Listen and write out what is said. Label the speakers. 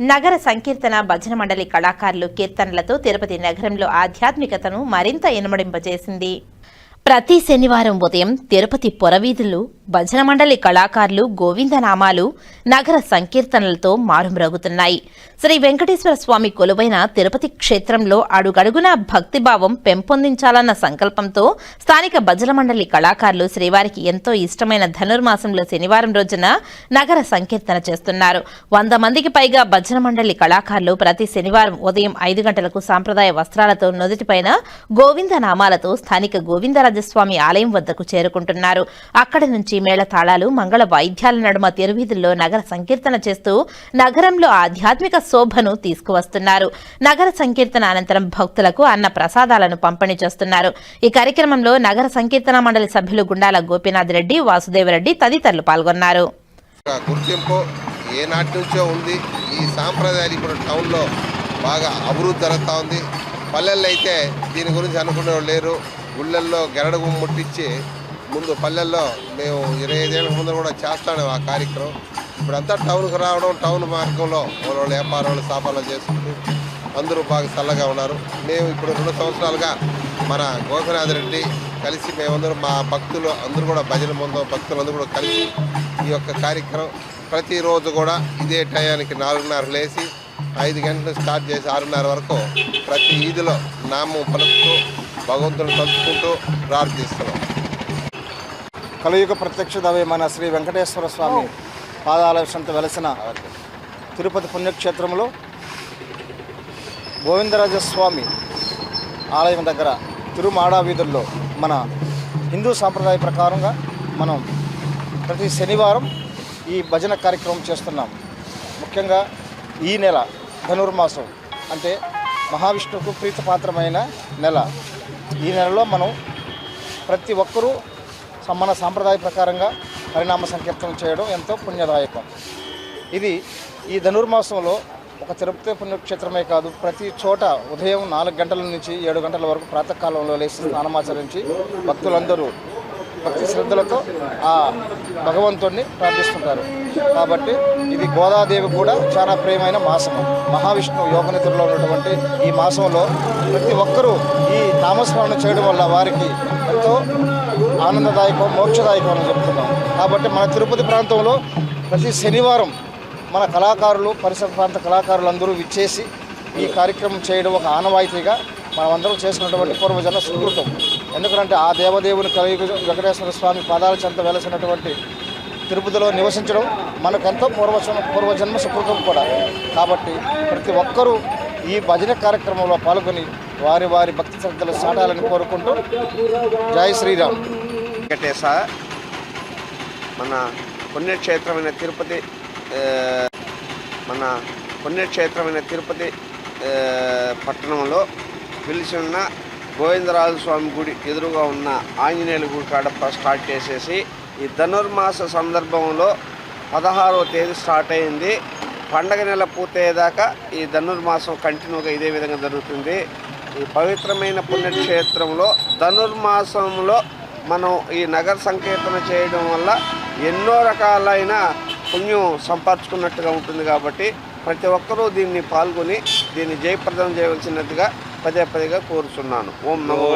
Speaker 1: నగర సంకీర్తన భజన మండలి కళాకారులు కీర్తనలతో తిరుపతి నగరంలో ఆధ్యాత్మికతను మరింత ఇనుమడింపజేసింది. ప్రతి శనివారం ఉదయం తిరుపతి పొరవీధులు భజన మండలి కళాకారులు గోవిందనామాలు నగర సంకీర్తనలతో మారుమ్రోగుతున్నాయి. శ్రీ వెంకటేశ్వర స్వామి కొలువైన తిరుపతి క్షేత్రంలో అడుగడుగున భక్తిభావం పెంపొందించాలన్న సంకల్పంతో స్థానిక భజన మండలి కళాకారులు శ్రీవారికి ఎంతో ఇష్టమైన ధనుర్మాసంలో శనివారం రోజున నగర సంకీర్తన చేస్తున్నారు. వంద మందికి పైగా భజన మండలి కళాకారులు ప్రతి శనివారం ఉదయం ఐదు గంటలకు సాంప్రదాయ వస్త్రాలతో నుదుటిపైన గోవింద నామాలతో స్థానిక గోవిందరాజస్వామి ఆలయం వద్దకు చేరుకుంటున్నారు. అక్కడి నుంచి నుంచి మేళతాళాలు మంగళ వాయిద్యాల నడుమ తిరువీధుల్లో నగర సంకీర్తన చేస్తూ నగరంలో ఆధ్యాత్మిక శోభను తీసుకువస్తున్నారు. నగర సంకీర్తన అనంతరం భక్తులకు అన్న ప్రసాదాలను పంపిణీ చేస్తున్నారు. ఈ కార్యక్రమంలో నగర సంకీర్తన మండలి సభ్యులు గుండాల గోపీనాథ్ రెడ్డి వాసుదేవరెడ్డి తదితరులు పాల్గొన్నారు.
Speaker 2: గుర్తింపు ఏనాటి నుంచో ఉంది. ఈ సాంప్రదాయాలు ఇప్పుడు టౌన్లో బాగా అభివృద్ధి జరుగుతూ ఉంది. పల్లెల్లో అయితే దీని గురించి అనుకునే లేరు. గుళ్ళల్లో గెరడగు ముట్టించి ముందు పల్లెల్లో మేము ఇరవై ఐదేళ్ళ ముందు కూడా చేస్తాను ఆ కార్యక్రమం. ఇప్పుడంతా టౌన్కి రావడం టౌన్ మార్గంలో వాళ్ళ వ్యాపారాలు వ్యాపారాలు చేసుకుంటూ అందరూ బాగా చల్లగా ఉన్నారు. మేము ఇప్పుడు రెండు సంవత్సరాలుగా మన గోపినాథ్ రెడ్డి కలిసి మేమందరం మా భక్తులు అందరూ కూడా భజన బృందం భక్తులందరూ కూడా కలిసి ఈ యొక్క కార్యక్రమం ప్రతిరోజు కూడా ఇదే టయానికి నాలుగున్నర లేచి ఐదు గంటలు స్టార్ట్ చేసి ఆరున్నర వరకు ప్రతి ఈదిలో నామం పలుకుతూ భగవంతుని తలుచుకుంటూ ప్రార్థిస్తున్నాం.
Speaker 3: కలియుగ ప్రత్యక్ష దైవమైన శ్రీ వెంకటేశ్వర స్వామి పాదాల సంత వెలసిన తిరుపతి పుణ్యక్షేత్రంలో గోవిందరాజ స్వామి ఆలయం దగ్గర తిరుమాడా వీధుల్లో మన హిందూ సాంప్రదాయ ప్రకారంగా మనం ప్రతి శనివారం ఈ భజన కార్యక్రమం చేస్తున్నాం. ముఖ్యంగా ఈ నెల ధనుర్మాసం అంటే మహావిష్ణువుకు ప్రీతిపాత్రమైన నెల. ఈ నెలలో మనం ప్రతి ఒక్కరూ మన సాంప్రదాయ ప్రకారంగా పరిణామ సంకీర్తనం చేయడం ఎంతో పుణ్యదాయకం. ఇది ఈ ధనుర్మాసంలో ఒక తిరుపతి పుణ్యక్షేత్రమే కాదు ప్రతి చోట ఉదయం నాలుగు గంటల నుంచి ఏడు గంటల వరకు ప్రాతకాలంలో లేచి స్నానమాచరించి భక్తులందరూ భక్తి శ్రద్ధలతో ఆ భగవంతుణ్ణి ప్రార్థిస్తుంటారు. కాబట్టి ఇది గోదాదేవి కూడా చాలా ప్రియమైన మాసము. మహావిష్ణువు యోగనిధుల్లో ఉన్నటువంటి ఈ మాసంలో ప్రతి ఒక్కరూ ఈ నామస్మరణ చేయడం వల్ల వారికి ఎంతో ఆనందదాయకం మోక్షదాయకం అని చెప్తున్నాం. కాబట్టి మన తిరుపతి ప్రాంతంలో ప్రతి శనివారం మన కళాకారులు పరిసర ప్రాంత కళాకారులందరూ విచ్చేసి ఈ కార్యక్రమం చేయడం ఒక ఆనవాయితీగా మనమందరం చేసుకున్నటువంటి పూర్వజన సుకృతం. ఎందుకంటే ఆ దేవదేవుని కలిగి వెంకటేశ్వర స్వామి పాదాల చెంత వెలసినటువంటి తిరుపతిలో నివసించడం మనకెంతో పూర్వజన్మ పూర్వజన్మ సుకృతం కూడా. కాబట్టి ప్రతి ఒక్కరూ ఈ భజన కార్యక్రమంలో పాల్గొని వారి వారి భక్తి శ్రద్ధలు సాటాలని కోరుకుంటూ జై శ్రీరామ్.
Speaker 4: వెంకటేశ మన పుణ్యక్షేత్రమైన తిరుపతి మన పుణ్యక్షేత్రమైన తిరుపతి పట్టణంలో పిలిచి ఉన్న గోవిందరాజు స్వామి గుడి ఎదురుగా ఉన్న ఆంజనేయుల గుడి కాడ స్టార్ట్ చేసేసి ఈ ధనుర్మాస సందర్భంలో పదహారవ తేదీ స్టార్ట్ అయింది. పండగ నెల పూర్తయ్యేదాకా ఈ ధనుర్మాసం కంటిన్యూగా ఇదే విధంగా జరుగుతుంది. ఈ పవిత్రమైన పుణ్యక్షేత్రంలో ధనుర్మాసంలో మనం ఈ నగర సంకీర్తన చేయడం వల్ల ఎన్నో రకాలైన పుణ్యం సంపాదించుకున్నట్టుగా ఉంటుంది కాబట్టి ప్రతి ఒక్కరూ దీన్ని పాల్గొని దీన్ని జయప్రదం చేయవలసినట్టుగా పదే పదేగా కోరుచున్నాను. ఓం నమో